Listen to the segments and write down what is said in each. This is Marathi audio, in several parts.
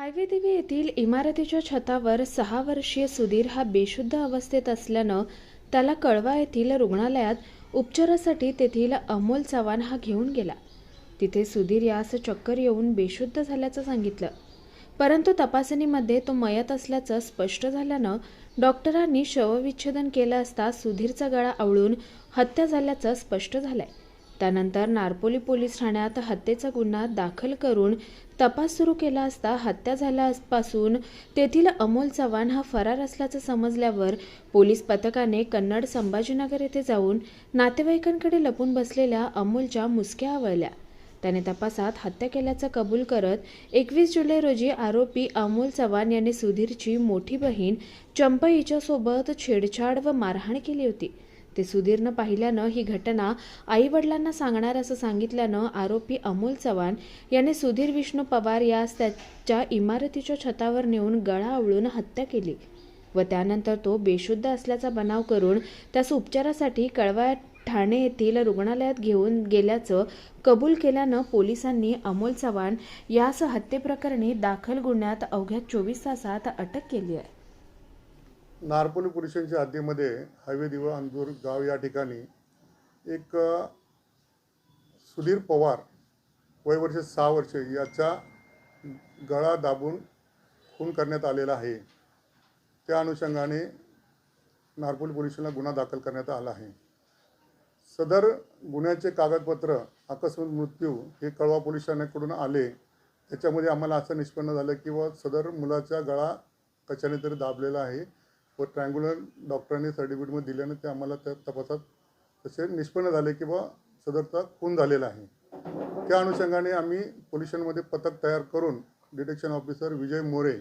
हायवे दिवे येथील इमारतीच्या छतावर सहा वर्षीय सुधीर हा बेशुद्ध अवस्थेत असल्यानं त्याला कळवा येथील रुग्णालयात उपचारासाठी तेथील अमोल चव्हाण हा घेऊन गेला. तिथे सुधीर यास चक्कर येऊन बेशुद्ध झाल्याचं सांगितलं. परंतु तपासणीमध्ये तो मयत असल्याचं स्पष्ट झाल्यानं डॉक्टरांनी शवविच्छेदन केलं असता सुधीरचा गळा आवळून हत्या झाल्याचं स्पष्ट झालंय. त्यानंतर नारपोली पोलीस ठाण्यात हत्येचा गुन्हा दाखल करून तपास सुरू केला असता हत्या झाल्यापासून तेथील अमोल चव्हाण हा फरार असल्याचं समजल्यावर पोलीस पथकाने कन्नड संभाजीनगर येथे जाऊन नातेवाईकांकडे लपून बसलेल्या अमोलच्या मुसक्या आवळल्या. त्याने तपासात हत्या केल्याचं कबूल करत एकवीस जुलै रोजी आरोपी अमोल चव्हाण याने सुधीरची मोठी बहीण चंपईच्यासोबत छेडछाड व मारहाण केली होती. ते सुधीरनं पाहिल्यानं ही घटना आई वडिलांना सांगणार असं सांगितल्यानं आरोपी अमोल चव्हाण याने सुधीर विष्णू पवार यास त्याच्या इमारतीच्या छतावर नेऊन गळा आवळून हत्या केली व त्यानंतर तो बेशुद्ध असल्याचा बनाव करून त्यास उपचारासाठी कळवा ठाणे येथील रुग्णालयात घेऊन गेल्याचं कबूल केल्यानं पोलिसांनी अमोल चव्हाण यास हत्येप्रकरणी दाखल गुन्ह्यात अवघ्या चोवीस तासात अटक केली आहे. नारपोली पुरुषांच्या हद्दीमध्ये हायवे दिवा अंजूर गाव या ठिकाणी एक सुधीर पवार वय वर्ष सहा वर्ष याचा गळा दाबून खून करण्यात आलेला आहे. त्या अनुषंगाने नारपोली पोलिसांना गुन्हा दाखल करण्यात आला आहे. सदर गुन्ह्याचे कागदपत्र अकस्मात मृत्यू हे कळवा पोलीस ठाण्याकडून आले. त्याच्यामध्ये आम्हाला असं निष्पन्न झालं की व सदर मुलाचा गळा कशाने तरी दाबलेला आहे. व ट्रँग्युलर डॉक्टरांनी सर्टिफिकेटमध्ये दिल्यानं ते आम्हाला त्या तपासात तसे निष्पन्न झाले की बा सदरचा खून झालेला आहे. त्या अनुषंगाने आम्ही पोलीस पथक तयार करून डिटेक्शन ऑफिसर विजय मोरे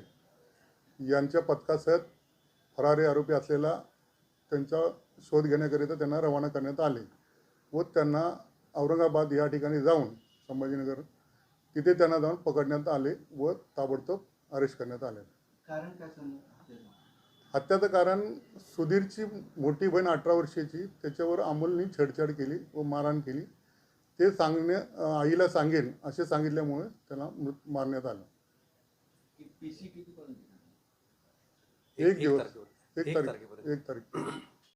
यांच्या पथकासह फरारी आरोपी असलेला त्यांचा शोध घेण्याकरिता त्यांना रवाना करण्यात आले व त्यांना औरंगाबाद या ठिकाणी जाऊन संभाजीनगर तिथे त्यांना जाऊन पकडण्यात आले व ताबडतोब अरेस्ट करण्यात आले. कारण काय हत्याचं कारण सुधीरची मोठी बहीण अठरा वर्षाची त्याच्यावर अमोलनी छेडछाड केली व मारहाण केली. ते सांगणे आईला सांगेन असे सांगितल्यामुळे त्याला मृत मारण्यात आलं. एक दिवस. एक तारीख. एक तारीख.